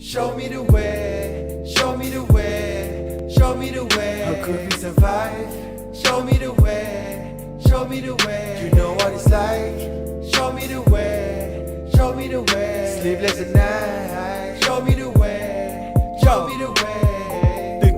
Show me the way, show me the way, show me the way. How could we survive? Show me the way, show me the way. You know what it's like. Show me the way, show me the way. Sleepless at night.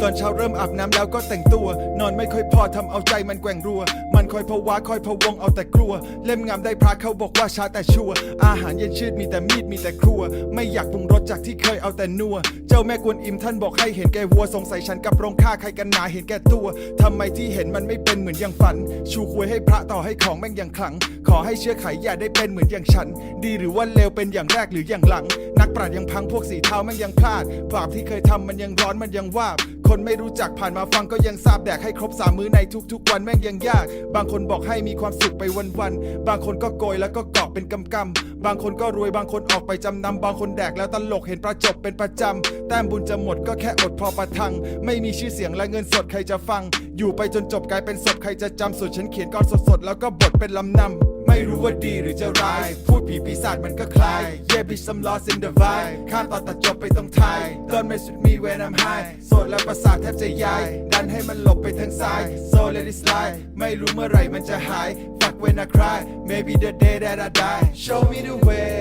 ตอนเช้าเริ่มอาบน้ำแล้วก็แต่งตัว นอนไม่ค่อยพอทำเอาใจมันแกว่งรัว มันคอยพะวาคอยพะวงเอาแต่กลัว เล่มงามได้พระเขาบอกว่าช้าแต่ชัวร์อาหารเย็นชืดมีแต่มีดมีแต่ครัว ไม่อยากปรุงรสจากที่เคยเอาแต่นัว เจ้าแม่กวนอิมท่านบอกให้เห็นแก่วัวสงสัยฉันกับโรงฆ่าใครกันหนาเห็นแก่ตัวทำไมที่เห็นมันไม่เป็นเหมือนอย่างฝัน ชูควยให้พระต่อให้ของแม่งอย่างขลัง ขอให้เชื้อไขอย่าได้เป็นเหมือนอย่างฉัน ดีหรือว่าเลวเป็นอย่างแรกหรืออย่างหลัง นักปราชญ์ยังพังพวกสีเท้าแม่งยังพลาดบาปที่เคยทำมันยังร้อนมันยังวาบ คนไม่รู้จักผ่านมาฟังก็ยังทราบแดกให้ครบสามมื้อในทุกๆ วันแม่งยังยาก บางคนบอกให้มีความสุขไปวันๆ บางคนก็โกยแล้วก็เกาะเป็นกำกำๆบางคนก็รวยบางคนออกไปจำนำบางคนแดกแล้วตลกเห็นประจบเป็นประจำ แต้มบุญจะหมดก็แค่อดพอประทัง ไม่มีชื่อเสียงและเงินสดใครจะฟัง อยู่ไปจนจบกลายเป็นศพใครจะจำส่วนฉันเขียนก่อนสดๆแล้วก็บทเป็นลำนำ ไม่รู้ว่าดีหรือจะร้าย พูดผีปีศาจมันก็คลาย Yeah bitch I'm lost in the vibe ข้ามตอนตัดจบไปตรงท้าย Don't mess with me when I'm high โสดและประสาทแทบจะย้าย ดันให้มันหลบไปทางซ้าย So let it slide ไม่รู้เมื่อไหร่มันจะหาย Fuck when I cry Maybe the day that I die Show me the way,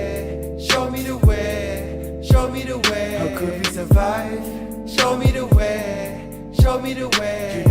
show me the way, show me the way. How could we survive? Show me the way, show me the way.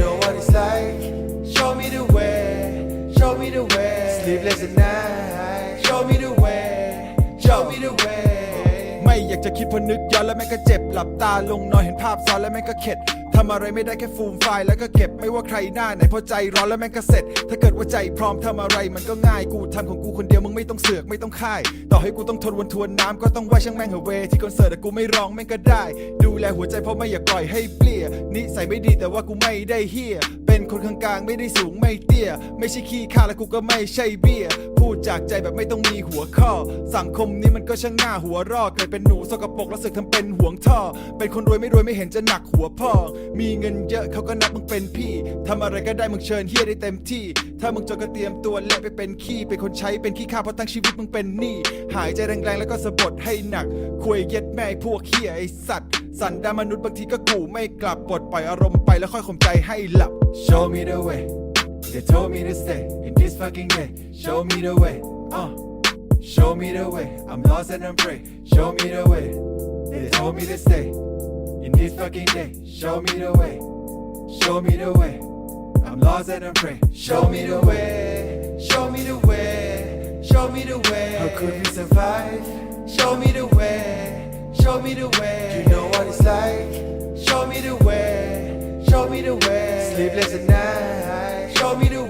Sleepless at night. Show me the way, show me the way. ไม่อยากจะคิดพอนึกย้อนแล้วแม่งก็เจ็บหลับตาลงนอนเห็นภาพซ้อนแล้วแม่งก็เข็ด ทำอะไรไม่ได้แค่ฟูมไฟล์แล้วก็เก็บไม่ว่าใครหน้าไหนพราะใจร้อนแล้วแม่งก็เสร็จ ถ้าเกิดว่าใจพร้อมทำอะไรมันก็ง่ายกูทำของกูคนเดียวมึงไม่ต้องเสือกไม่ต้องค่าย ต่อให้กูต้องทนวนทวนน้ำก็ต้องว่าช่างแม่งเหอะเวที่คอนเสิร์ตแต่กูไม่ร้องแม่งก็ได้ ดูแลหัวใจเพราะไม่อยากปล่อยให้เปลี่ยนิสัยไม่ดีแต่ว่ากูไม่ได้เฮียเป็นคนกลางๆไม่ได้สูงไม่เตี้ย ไม่ใช่ขี้ข้าและกูก็ไม่ใช่เบี้ย จากใจแบบไม่ต้องมีหัวข้อ สังคมนี้มันก็ช่างหน้าหัวรอเกิดเป็นหนูสกปรกแล้วสึกทำเป็นห่วงท่อ เป็นคนรวยไม่รวยไม่เห็นจะหนักหัวพ่อ มีเงินเยอะเขาก็นับมึงเป็นพี่ทำอะไรก็ได้มึงเชิญเฮียได้เต็มที่ ถ้ามึงจนก็เตรียมตัวเละไปเป็นขี้เป็นคนใช้เป็นขี้ข้าเพราะทั้งชีวิตมึงเป็นหนี้หายใจแรงๆแล้วก็สะบดให้หนักคุยเย็ดแม่ไอพวกเฮียไอสัตว์ สันดานมนุษย์บางทีก็กูไม่กลับปลดปล่อยอารมณ์ไปแล้วค่อยข่มใจให้หลับ Show me the way. They told me to stay in this fucking day. Show me the way. Uh. Show me the way. I'm lost and I'm free. Show me the way. They told me to stay in this fucking day. Show me the way. Show me the way. I'm lost and I'm free. Show me the way. Show me the way. Show me the way. How could we survive? Show me the way. Show me the way. You know what it's like. Show me the way. Show me the way. Sleepless at night. We me